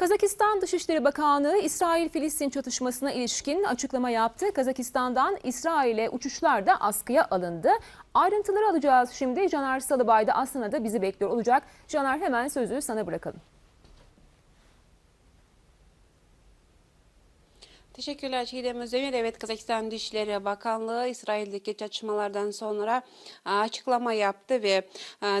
Kazakistan Dışişleri Bakanlığı İsrail-Filistin çatışmasına ilişkin açıklama yaptı. Kazakistan'dan İsrail'e uçuşlar da askıya alındı. Ayrıntıları alacağız şimdi. Caner Salıbay da Aslan'a bizi bekliyor olacak. Caner hemen sözü sana bırakalım. Teşekkürler Çiğdem Özdemir. Evet Kazakistan Dışişleri Bakanlığı İsrail'deki çatışmalardan sonra açıklama yaptı ve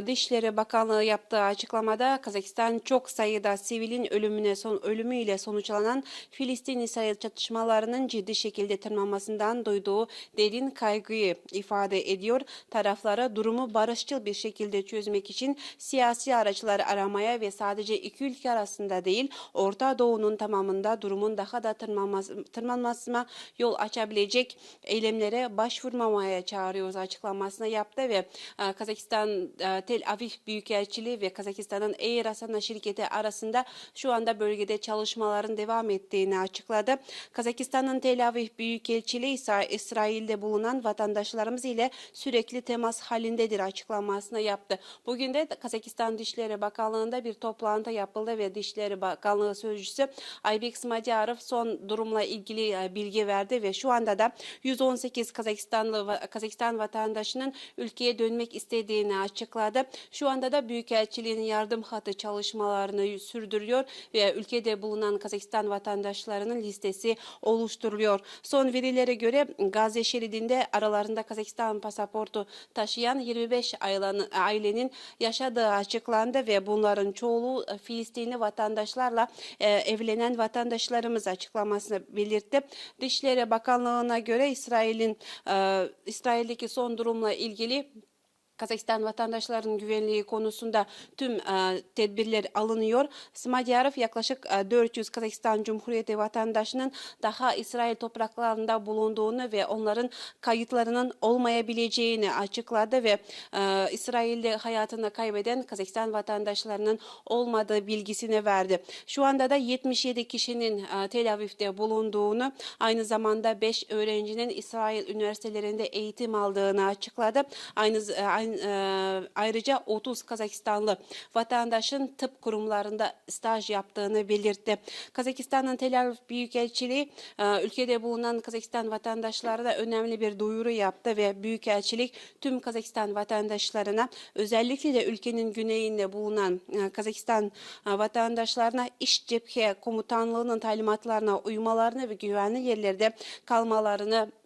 Dışişleri Bakanlığı yaptığı açıklamada Kazakistan çok sayıda sivilin ölümüne son ölümüyle sonuçlanan Filistin-İsrail çatışmalarının ciddi şekilde tırmanmasından duyduğu derin kaygıyı ifade ediyor. Taraflara durumu barışçıl bir şekilde çözmek için siyasi araçlar aramaya ve sadece iki ülke arasında değil Orta Doğu'nun tamamında durumun daha da tırmanması, tırmanmasına yol açabilecek eylemlere başvurmamaya çağırıyoruz açıklamasını yaptı ve e, Kazakistan e, Tel Aviv Büyükelçiliği ve Kazakistan'ın Air Astana şirketi arasında şu anda bölgede çalışmaların devam ettiğini açıkladı. Kazakistan'ın Tel Aviv Büyükelçiliği ise İsrail'de bulunan vatandaşlarımız ile sürekli temas halindedir açıklamasını yaptı. Bugün de Kazakistan Dışişleri Bakanlığı'nda bir toplantı yapıldı ve Dışişleri Bakanlığı Sözcüsü Aybek Smadyarov son durumla ilgili e, bilgi verdi ve şu anda da 118 Kazakistanlı Kazakistan vatandaşının ülkeye dönmek istediğini açıkladı. Şu anda da Büyükelçiliğin yardım hattı çalışmalarını sürdürüyor ve ülkede bulunan Kazakistan vatandaşlarının listesi oluşturuluyor. Son verilere göre Gazze şeridinde aralarında Kazakistan pasaportu taşıyan 25 ailenin, ailenin yaşadığı açıklandı ve bunların çoğu e, Filistinli vatandaşlarla e, evlenen vatandaşlarımız açıklamasını belirtti. Dışişleri Bakanlığı'na göre İsrail'in e, İsrail'deki son durumla ilgili Kazakistan vatandaşlarının güvenliği konusunda tüm e, tedbirler alınıyor. Smadyarov yaklaşık e, 400 Kazakistan Cumhuriyeti vatandaşının daha İsrail topraklarında bulunduğunu ve onların kayıtlarının olmayabileceğini açıkladı ve e, İsrail'de hayatını kaybeden Kazakistan vatandaşlarının olmadığı bilgisini verdi. Şu anda da 77 kişinin e, Tel Aviv'de bulunduğunu, aynı zamanda 5 öğrencinin İsrail üniversitelerinde eğitim aldığını açıkladı. Aynı, z- aynı e, ayrıca 30 Kazakistanlı vatandaşın tıp kurumlarında staj yaptığını belirtti. Kazakistan'ın Tel Aviv Büyükelçiliği e, ülkede bulunan Kazakistan vatandaşlarına önemli bir duyuru yaptı ve Büyükelçilik tüm Kazakistan vatandaşlarına özellikle de ülkenin güneyinde bulunan e, Kazakistan e, vatandaşlarına iş cephe komutanlığının talimatlarına uymalarını ve güvenli yerlerde kalmalarını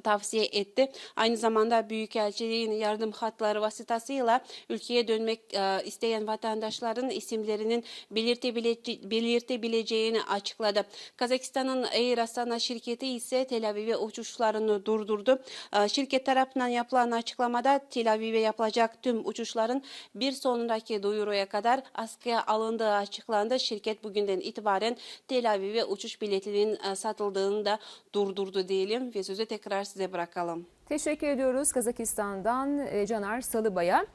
tavsiye etti. Aynı zamanda Büyükelçiliğin yardım hatları vasıtasıyla ülkeye dönmek e, isteyen vatandaşların isimlerinin belirtebile- belirtebileceğini açıkladı. Kazakistan'ın Air Astana şirketi ise Tel Aviv'e uçuşlarını durdurdu. E, şirket tarafından yapılan açıklamada Tel Aviv'e yapılacak tüm uçuşların bir sonraki duyuruya kadar askıya alındığı açıklandı. Şirket bugünden itibaren Tel Aviv'e uçuş biletinin e, satıldığını da durdurdu diyelim ve sözü tekrar size bırakalım. Teşekkür ediyoruz Kazakistan'dan e, Caner Salıbay'a.